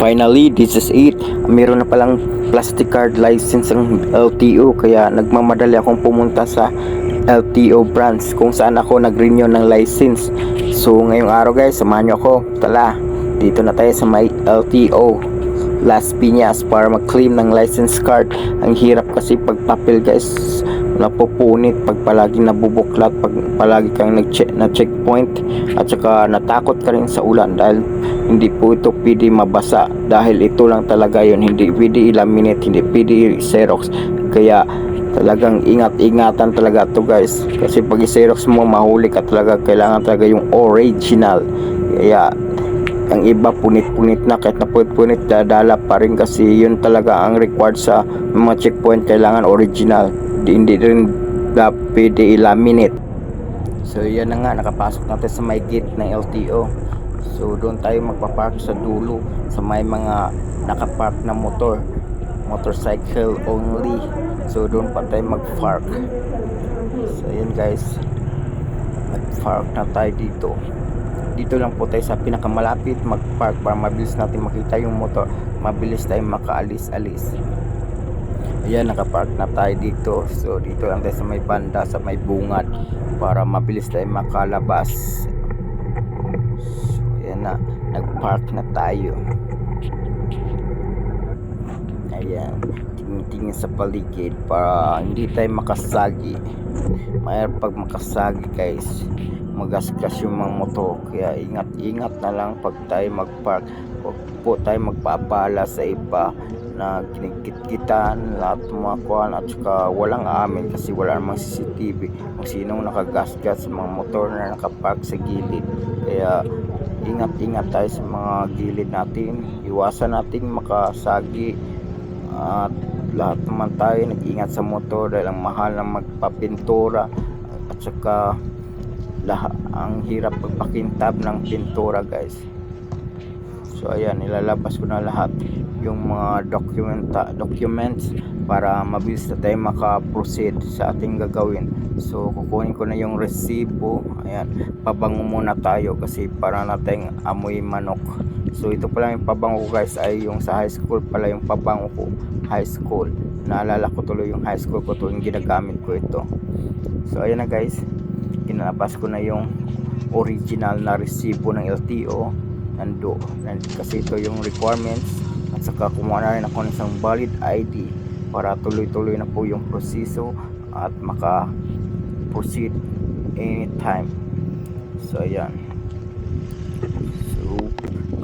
Finally, this is it. Meron na palang plastic card license ng LTO kaya nagmamadali akong pumunta sa LTO branch kung saan ako nag-renew ng license. So ngayong araw guys, samahan nyo ako. Tala, dito na tayo sa may LTO. Las Piñas para mag-claim ng license card. Ang hirap kasi pagpapil guys. Napupunit pag palagi nabubuklat, pag palagi kang nag-check na checkpoint at saka natakot ka rin sa ulan dahil hindi po ito pwede mabasa. Dahil ito lang talaga yon hindi pwede i-laminate, hindi pwede i-xerox. Kaya talagang ingat-ingatan talaga to guys. Kasi pag i-xerox mo mahuli ka talaga. Kailangan talaga yung original. Kaya ang iba punit-punit na. Kahit na punit-punit dadala pa rin kasi yun talaga ang required sa mga checkpoint. Kailangan original hindi rin da, pwede i-laminate. So yan na nga nakapasok natin sa may gate ng LTO so doon tayo magpapark sa dulo sa may mga nakapark na motor. Motorcycle only. So doon pa tayo mag-park. So yan guys. Nag-park na tayo dito. Dito lang po tayo sa pinakamalapit mag-park para mabilis natin makita yung motor. Mabilis tayo makaalis-alis ayan nakapark na tayo dito. So dito lang tayo sa may banda sa may bungad para mabilis tayo makalabas. So ayan na nag-park na tayo. Ayan tingin-tingin sa paligid para hindi tayo makasagi. Mayroon pag makasagi guys magasgas yung mga motor. Kaya ingat-ingat na lang pag tayo mag-park. Huwag po tayo magpaapala sa iba na kinikit-kitan lahat mga kuhan at saka walang amin kasi wala namang CCTV kung sinong nakagasgas sa mga motor na nakapark sa gilid. Kaya ingat-ingat tayo sa mga gilid natin. Iwasan natin makasagi. At lahat naman tayo nag-ingat sa motor dahil ang mahal ng magpapintura. At saka lahat, ang hirap magpakintab ng pintura guys. So ayan nilalabas ko na lahat yung mga documenta, documents para mabilis na tayo makaproceed sa ating gagawin. So kukunin ko na yung resibo. Ayan pabango muna tayo kasi para nating amoy manok. So ito pala yung pabango guys ay yung sa high school pala yung pabango ko. High school. Naalala ko tuloy yung high school ko yung ginagamit ko ito. So ayan na guys. Kinalabas ko na yung original na resibo ng LTO nando nan- kasi ito yung requirements at saka kumuha na rin ako ng isang valid ID para tuloy-tuloy na po yung proseso at maka proceed anytime so ayan so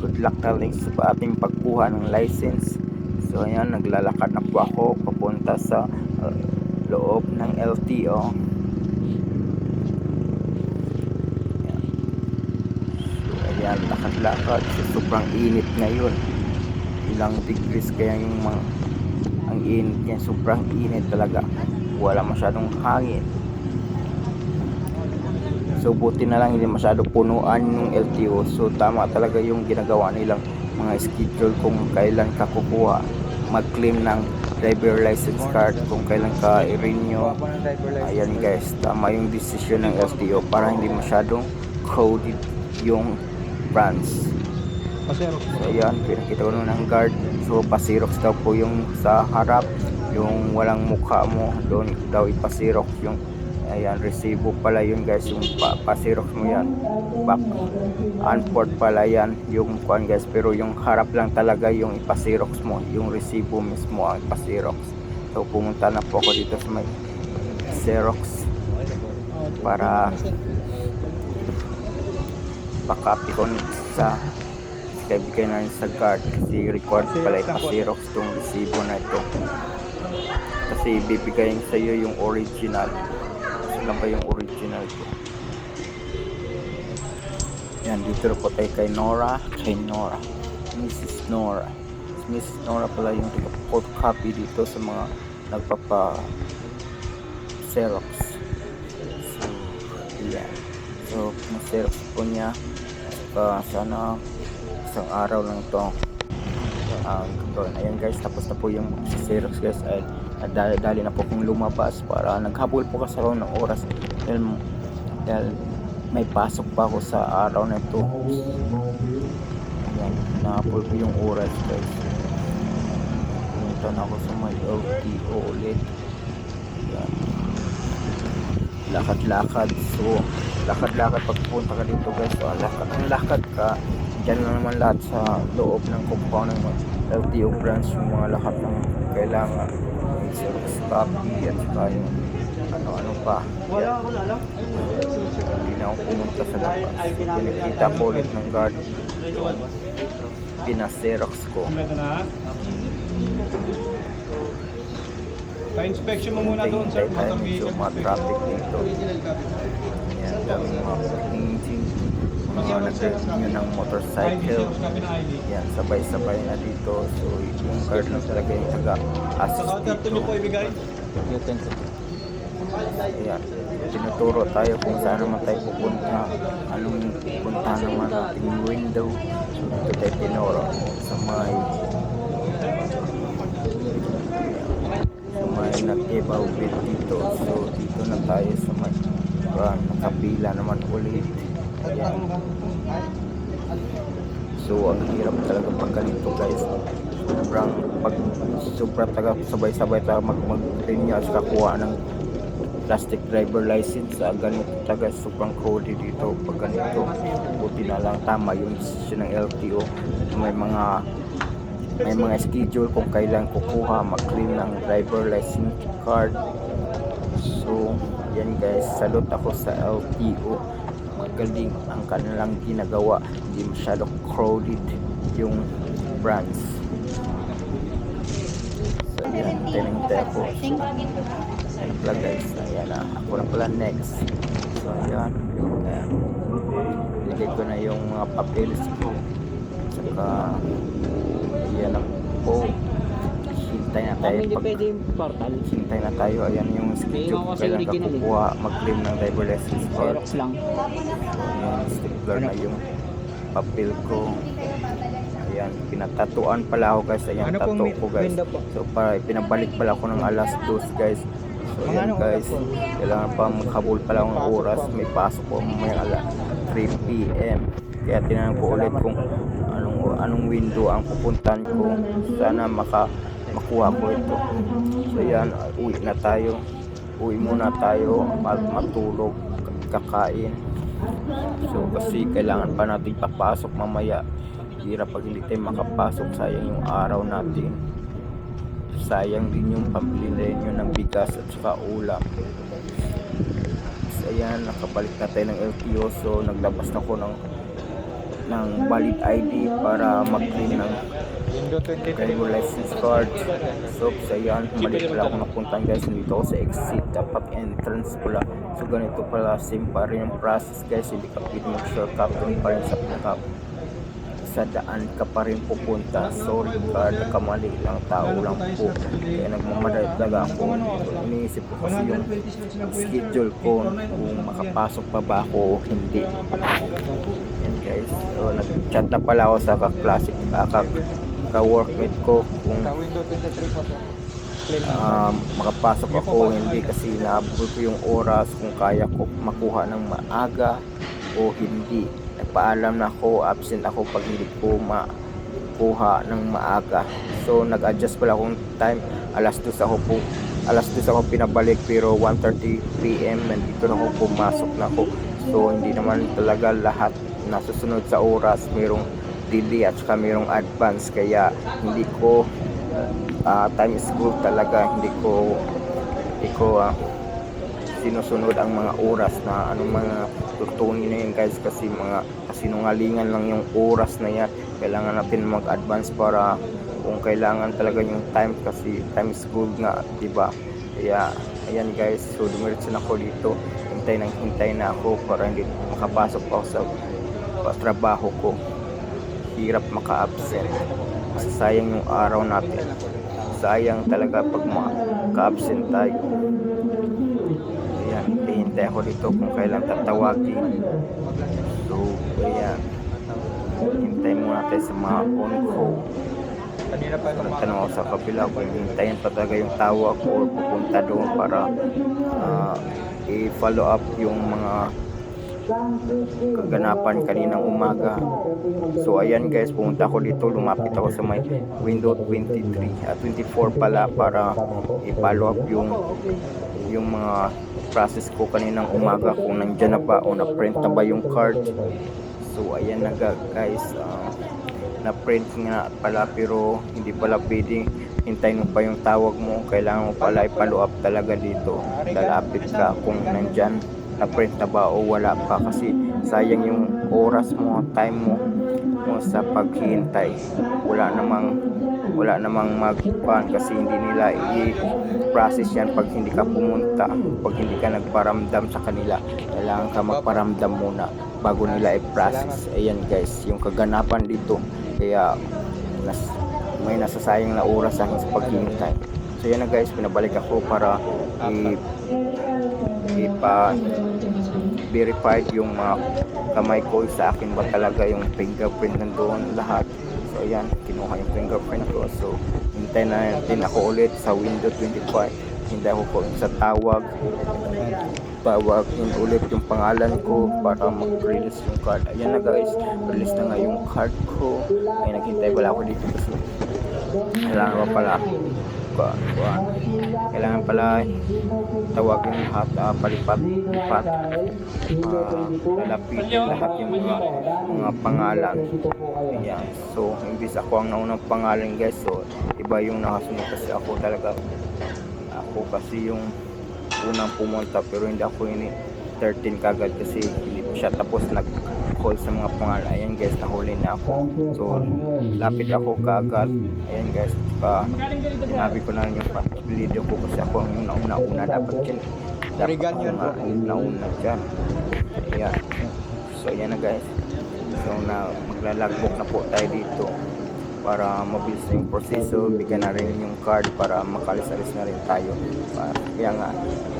good luck na sa ating pagkuha ng license so ayan naglalakad na po ako papunta sa uh, loob ng LTO Ayan, lakad-lakad. So, sobrang init ngayon. Ilang degrees kaya yung mga ang init niya. Sobrang init talaga. Wala masyadong hangin. So buti na lang hindi masyado punuan yung LTO. So tama talaga yung ginagawa nilang mga schedule kung kailan ka kukuha mag-claim ng driver license card kung kailan ka i-renew. Ayan guys, tama yung decision ng LTO para hindi masyadong crowded yung branch. Pasero. So ayan, pinakita ko nun ng guard. So pasirox daw po yung sa harap, yung walang mukha mo, doon daw ipasirox yung ayan, resibo pala yun guys, yung pa pasirox mo yan. Back unport pala yan yung kuan guys, pero yung harap lang talaga yung ipasirox mo, yung resibo mismo ang ipasirox. So pumunta na po ako dito sa may Xerox para backup ko sa kaibigan na sa card kasi record pala ipa-xerox tong resibo na ito. Kasi bibigayin sa iyo yung original. Kasi lang ba yung original ko yan dito po tayo kay Nora kay Nora. Mrs. Nora. Mrs. Nora pala yung copy dito sa mga nagpapa Xerox so yan so na-xerox po niya. Uh, sana isang araw lang ito ang gagawin. Ayan guys, tapos na po yung Xerox guys ay dali, dali na po kong lumabas para naghabol po kasi ako ng oras dahil, dahil may pasok pa ako sa araw na ito. Ayan, Hinapol ko yung oras guys. Pumunta na ako sa may LTO ulit. Yan. Lakad-lakad. So, lakad-lakad pag pupunta ka dito guys. So, lakad ang lakad ka. Diyan na naman lahat sa loob ng compound ng LTO branch. Yung mga lahat ng kailangan. Yung Xerox copy at saka yung ano-ano pa. Yan. Hindi na ako pumunta sa labas. Pinakita ko ulit ng guard. Pinaserox ko. Pa-inspection mo muna doon, sir. Hintay medyo traffic dito. Yan, daming mga. Mga nag-review ng motorcycle. Yan, sabay-sabay na dito. So, yung card lang talaga yung taga-assist dito. nyo po ibigay. Ayan, tinuturo tayo kung saan naman tayo pupunta. Anong pupunta naman ating window. So, dito tayo tinuro sa may sa may nag-evaw bit dito. So, dito na tayo sa may uh, nakapila naman ulit. So, ang hirap talaga pag ganito guys. Sobrang pag sobrang taga sabay-sabay tayo mag mag-renew at kakuha ng plastic driver license. Sa ganito taga sobrang cody dito pag ganito. Buti na lang tama yung decision ng LTO may mga may mga schedule kung kailan kukuha mag-claim ng driver license card. So yan guys. Salute ako sa LTO magaling ang kanilang ginagawa hindi masyado crowded yung branch so yan tinintay ako Ayan pala guys, ayan na. Ako na pala next. So ayan, yung uh, ko na yung mga papeles ko. Saka, ayan na po. Hintay na tayo. Hindi pwede yung portal. hintay na tayo. Ayan yung schedule. Kailangan kasi original eh. kukuha, mag-claim ng driver license card. Xerox lang. Ayan, stapler na yung papel ko. Ayan, pinatatuan pala ako guys. Ayan, Ano tattoo ko guys. So para pinabalik pala ako ng alas 2 guys. So Mga yan anong guys, kailangan pa maghabol pala akong oras. May pasok ko mamaya ala 3 p.m. Kaya tinanong ko ulit kung anong anong window ang pupuntan ko. Sana maka makuha ko ito. So yan, uwi na tayo. Uwi muna tayo, mat- matulog, kakain. So kasi kailangan pa natin papasok mamaya. Hirap pag hindi tayo makapasok, sayang yung araw natin. Sayang din yung pambili nyo ng bigas at saka ulam. So ayan, nakabalik na tayo ng LTO. So naglabas na ko ng ng valid ID para mag-claim ng Window 23. driver license card. So, sa yan, mali pala ako napuntan guys. Dito ako sa exit. Dapat entrance pala. So, ganito pala. Same pa rin yung process guys. Hindi ka pwede mag-shortcut. Doon pa rin sa pinaka sa daan ka pa rin pupunta. Sorry ka, nagkamali lang tao lang po. Kaya nagmamadali talaga ako. Iniisip ko kasi yung schedule ko kung makapasok pa ba ako o hindi. Guys. So, nag-chat na pala ako sa kaklase, uh, ka-workmate ko kung Sa window 23 po, sir. Claim na. um, makapasok ako hindi kasi naabot ko yung oras kung kaya ko makuha ng maaga o hindi. Nagpaalam na ako, absent ako pag hindi ko makuha ng maaga. So nag-adjust pala akong time, alas 2 ako po alas 2 ako pinabalik pero 1.30 p.m. nandito na ako pumasok na ako. So hindi naman talaga lahat nasusunod sa oras, mayroong delay at saka mayroong advance. Kaya hindi ko ah, time gold talaga hindi ko hindi ko ah, sinusunod ang mga oras na anong mga tutunin na yun guys. Kasi mga kasinungalingan lang yung oras na yan. Kailangan natin mag-advance para kung kailangan talaga yung time kasi time is gold nga di ba? Kaya ayan guys. So dumiretso na ako dito hintay nang hintay na ako para hindi makapasok pa ako sa trabaho ko. Hirap maka-absent. Kasi sayang yung araw natin. Sayang talaga pag maka-absent tayo. Ayan hihintay ako dito kung kailan tatawagin. So ayan. Hintay muna tayo sa mga on call Kanina pa ito Nagtanong ako sa kabila kung hintayin pa talaga yung tawag or pupunta doon para ah, i-follow up yung mga kaganapan kaninang umaga. So ayan guys, pumunta ako dito, lumapit ako sa may window 23 at 24 pala para i-follow up yung yung mga process ko kaninang umaga kung nandyan na ba o na-print na ba yung card. So ayan na guys, ah, na-print nga pala pero hindi pala pwedeng hintayin mo pa yung tawag mo. Kailangan mo pala i-follow up talaga dito. Lalapit ka kung nandyan na-print na ba o wala pa kasi sayang yung oras mo, time mo, mo sa paghihintay. Wala namang wala namang magpan kasi hindi nila i-process yan pag hindi ka pumunta, pag hindi ka nagparamdam sa kanila. Kailangan ka magparamdam muna bago nila i-process. Ayan guys, yung kaganapan dito. Kaya nas, may nasasayang na oras sa akin sa paghihintay. So yan na guys, pinabalik ako para i ipa verified yung mga kamay ko sa akin ba talaga yung fingerprint nandoon lahat. So ayan, kinuha yung fingerprint ko. So hintay na din ako ulit sa window 25. Hintay ako po sa tawag. Tawag yun ulit yung pangalan ko para mag-release yung card. Ayan na guys, release na nga yung card ko. Ay naghintay pala ako dito kasi kailangan pa pala kailangan pala tawagin lahat uh, palipat lipat. Uh, lalapitin lahat yung mga, mga pangalan. Ayan. so imbis ako ang naunang pangalan guys so iba yung nakasunod kasi ako talaga. Ako kasi yung unang pumunta pero hindi ako ini 13 kagad kasi hindi pa siya tapos nag call sa mga pangalan ayan guys nahuli na ako. So lapit ako kagad. Ayan guys pa. Sinabi ko na rin yung video ko kasi ako ang nauna-una. Dapat yun dapat ako nga yung nauna dyan. Ayan. So ayan na guys. So na maglalagbook na po tayo dito para mabilis na yung proseso. Bigyan na rin yung card para makalis-alis na rin tayo. Ah, kaya nga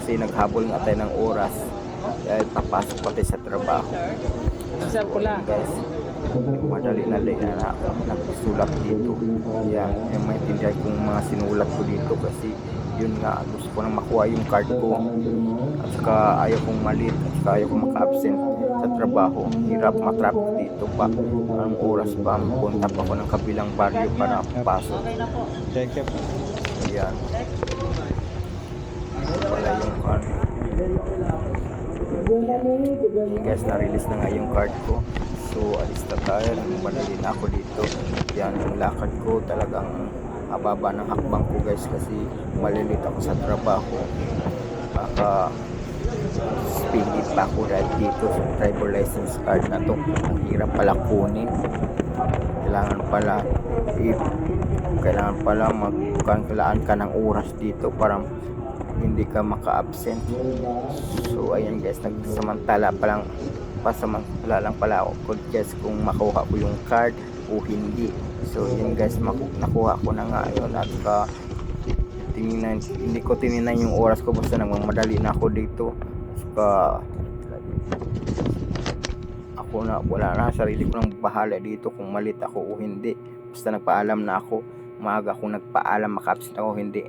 kasi naghabol nga tayo ng oras dahil papasok pa tayo sa trabaho. Isa pula. guys madali na late na ako nagsulat dito. Yan yung maintindihan kong mga sinulat ko dito kasi yun nga gusto ko na makuha yung card ko. At saka ayaw kong malit. At saka ayaw kong maka-absent sa trabaho. Hirap matraffic dito pa. Anong oras pa punta pa ako ng kabilang baryo para pasok? Check it. yan wala yung card guys na-release na nga yung card ko. So alis na tayo. Madali na ako dito. Yan yung lakad ko talagang mababa ng hakbang ko guys kasi malilit ako sa trabaho. Baka speedy pa ako dahil dito sa driver license card na to. Ang hirap pala kunin. Kailangan pala if kailangan pala magkangkilaan ka ng oras dito para hindi ka maka-absent. So ayan guys nagsamantala pa lang pasamantala lang pala ako guys kung makuha ko yung card o hindi. So yun guys nakuha ko na nga yun at ka tinignan, hindi ko tininan yung oras ko basta nagmamadali na ako dito. Saka ako na wala na sarili ko nang bahala dito kung malit ako o hindi. Basta nagpaalam na ako maaga akong nagpaalam maka-absent ako hindi